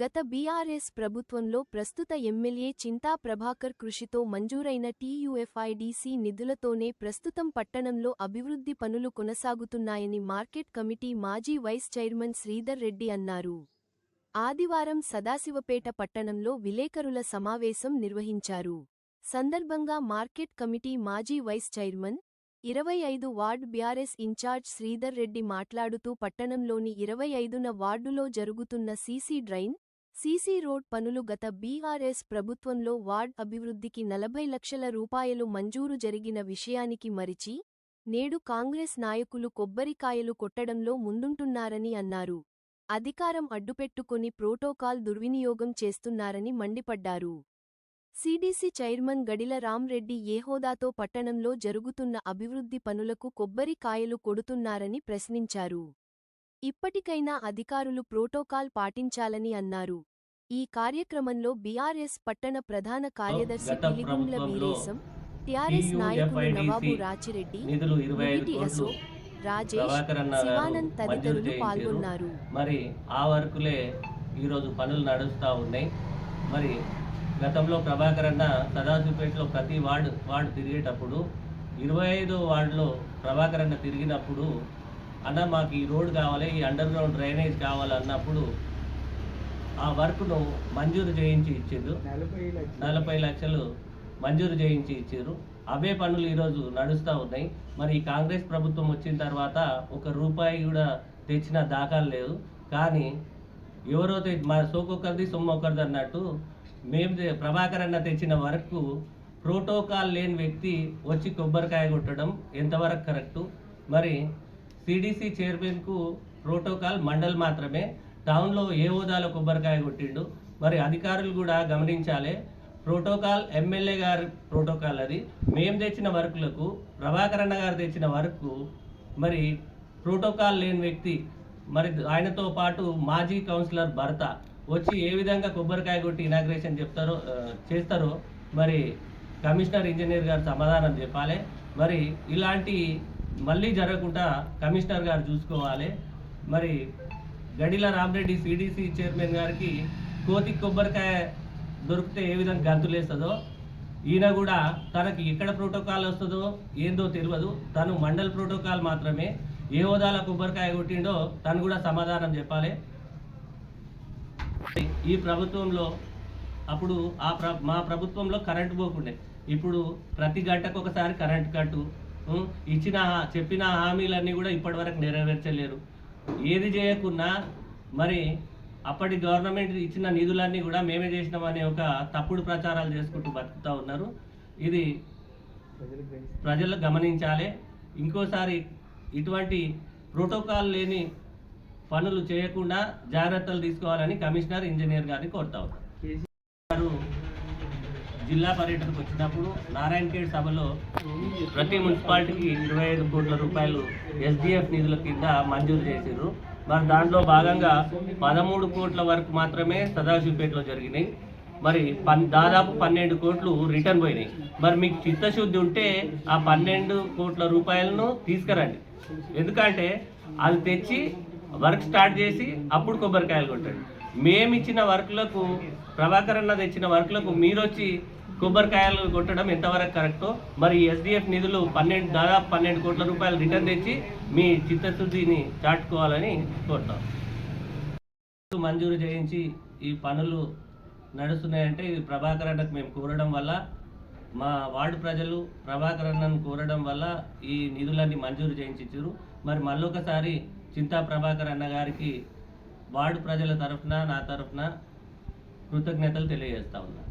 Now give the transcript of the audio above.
గత బీఆర్ఎస్ ప్రభుత్వంలో ప్రస్తుత ఎమ్మెల్యే చింతా ప్రభాకర్ కృషితో మంజూరైన టీయూఎఫ్ఐడిసి నిధులతోనే ప్రస్తుతం పట్టణంలో అభివృద్ధి పనులు కొనసాగుతున్నాయని మార్కెట్ కమిటీ మాజీ వైస్ చైర్మన్ శ్రీధర్ రెడ్డి అన్నారు. ఆదివారం సదాశివపేట పట్టణంలో విలేకరుల సమావేశం నిర్వహించారు. సందర్భంగా మార్కెట్ కమిటీ మాజీ వైస్ చైర్మన్ ఇరవై ఐదు ward BRS incharge Sridhar Reddy మాట్లాడుతూ పట్టణంలోని ఇరవై ఐదున వార్డులో జరుగుతున్న సీసీ డ్రైన్ సీసీ రోడ్ పనులు గత బీఆర్ఎస్ ప్రభుత్వంలో వార్డ్ అభివృద్ధికి నలభై లక్షల రూపాయలు మంజూరు జరిగిన విషయానికి మరిచి నేడు కాంగ్రెస్ నాయకులు కొబ్బరికాయలు కొట్టడంలో ముందుంటున్నారని అన్నారు. అధికారం అడ్డుపెట్టుకుని ప్రోటోకాల్ దుర్వినియోగం చేస్తున్నారని మండిపడ్డారు. సీడీసీ చైర్మన్ గడిల రామ్రెడ్డి ఏ హోదాతో పట్టణంలో జరుగుతున్న అభివృద్ధి పనులకు కొబ్బరికాయలు కొడుతున్నారని ప్రశ్నించారు. ఇప్పటికైనా అధికారులు ప్రోటోకాల్ పాటించాలని అన్నారు. ఈ కార్యక్రమంలో బీఆర్ఎస్ పట్టణ ప్రధాన కార్యదర్శి పిలిగుండ్ల వీరేశం టిఆర్ఎస్ నాయకులు నవాబు రాచిరెడ్డి అశోక్ రాజేష్ శివానంద్ తదితరులు పాల్గొన్నారు. మరి ఆ వర్కులే ఈరోజు పనులు నడుస్తూ ఉన్నాయి. మరి గతంలో ప్రభాకర్ అన్న సదాశివపేటలో ప్రతి వార్డు వార్డు తిరిగేటప్పుడు ఇరవై ఐదో వార్డులో ప్రభాకర్ అన్న తిరిగినప్పుడు అన్న మాకు ఈ రోడ్ కావాలి ఈ అండర్ గ్రౌండ్ డ్రైనేజ్ కావాలి అన్నప్పుడు ఆ వర్క్ను మంజూరు చేయించి ఇచ్చిండు నలభై లక్షలు. మంజూరు చేయించి ఇచ్చారు అవే పనులు ఈరోజు నడుస్తూ ఉన్నాయి. మరి ఈ కాంగ్రెస్ ప్రభుత్వం వచ్చిన తర్వాత ఒక రూపాయి కూడా తెచ్చిన దాఖలు లేదు. కానీ ఎవరో మా సోకొకరిది సొమ్ము ఒకరిది అన్నట్టు మేము ప్రభాకర్ అన్న తెచ్చిన వరకు ప్రోటోకాల్ లేని వ్యక్తి వచ్చి కొబ్బరికాయ కొట్టడం ఎంతవరకు కరెక్టు? మరి సిడిసి చైర్మన్కు ప్రోటోకాల్ మండల్ మాత్రమే. టౌన్లో ఏ హోదాలో కొబ్బరికాయ కొట్టిండు మరి అధికారులు కూడా గమనించాలి. ప్రోటోకాల్ ఎమ్మెల్యే గారి ప్రోటోకాల్ అది. మేము తెచ్చిన వర్కులకు ప్రభాకరణ గారు తెచ్చిన వర్క్ మరి ప్రోటోకాల్ లేని వ్యక్తి మరి ఆయనతో పాటు మాజీ కౌన్సిలర్ భర్త వచ్చి ఏ విధంగా కొబ్బరికాయ కొట్టి ఇనాగ్రేషన్ చెప్తారో చేస్తారో మరి కమిషనర్ ఇంజనీర్ గారు సమాధానం చెప్పాలి. మరి ఇలాంటి మళ్ళీ జరగకుండా కమిషనర్ గారు చూసుకోవాలి. మరి గడిల రామరెడ్డి సిడిసి చైర్మన్ గారికి కోతి కొబ్బరికాయ దొరికితే ఏ విధంగా గంతులేస్తుందో ఈయన కూడా తనకి ఎక్కడ ప్రోటోకాల్ వస్తుందో ఏందో తెలియదు. తను మండల్ ప్రోటోకాల్ మాత్రమే. ఏ హోదాల కొబ్బరికాయ కొట్టిండో తను కూడా సమాధానం చెప్పాలి. ఈ ప్రభుత్వంలో అప్పుడు ఆ ప్ర మా ప్రభుత్వంలో కరెంటు పోకుండే. ఇప్పుడు ప్రతి గంటకు ఒకసారి కరెంట్ కట్టు. ఇచ్చిన చెప్పిన హామీలన్నీ కూడా ఇప్పటివరకు నెరవేర్చలేరు ఏది చేయకున్నా మరి అప్పటి గవర్నమెంట్ ఇచ్చిన నిధులన్నీ కూడా మేమే చేసినామనే ఒక తప్పుడు ప్రచారాలు చేసుకుంటూ బతుకుతూ ఉన్నారు. ఇది ప్రజలు గమనించాలి. ఇంకోసారి ఇటువంటి ప్రోటోకాల్ లేని పనులు చేయకుండా జాగ్రత్తలు తీసుకోవాలని కమిషనర్ ఇంజనీర్ గారిని కోరుతా జిల్లా పర్యటనకు వచ్చినప్పుడు నారాయణఖేడ్ సభలో ప్రతి మున్సిపాలిటీకి ఇరవై ఐదు కోట్ల రూపాయలు ఎస్డిఎఫ్ నిధుల కింద మంజూరు చేశారు. మరి దాంట్లో భాగంగా పదమూడు కోట్ల వరకు మాత్రమే సదాశివపేటలో జరిగినాయి. మరి పన్ దాదాపు పన్నెండు కోట్లు రిటర్న్ పోయినాయి. మరి మీకు చిత్తశుద్ధి ఉంటే ఆ పన్నెండు కోట్ల రూపాయలను తీసుకురండి. ఎందుకంటే అది తెచ్చి వర్క్ స్టార్ట్ చేసి అప్పుడు కొబ్బరికాయలు కొట్టండి. మేము ఇచ్చిన వర్క్లకు ప్రభాకర్ అన్న తెచ్చిన వర్క్లకు మీరు వచ్చి కొబ్బరికాయలు కొట్టడం ఎంతవరకు కరెక్టో మరి ఎస్డిఎఫ్ నిధులు పన్నెండు దాదాపు పన్నెండు కోట్ల రూపాయలు రిటర్న్ తెచ్చి మీ చిత్తశుద్ధిని చాటుకోవాలని కోరుతాం. మంజూరు చేయించి ఈ పనులు నడుస్తున్నాయంటే ఇది ప్రభాకర్ అన్నకు మేము కోరడం వల్ల మా వార్డు ప్రజలు ప్రభాకర్ అన్నను కోరడం వల్ల ఈ నిధులన్నీ మంజూరు చేయించారు మరి మళ్ళొకసారి చింతా ప్రభాకర్ అన్న గారికి వార్డు ప్రజల తరఫున నా తరఫున కృతజ్ఞతలు తెలియజేస్తా ఉన్నా.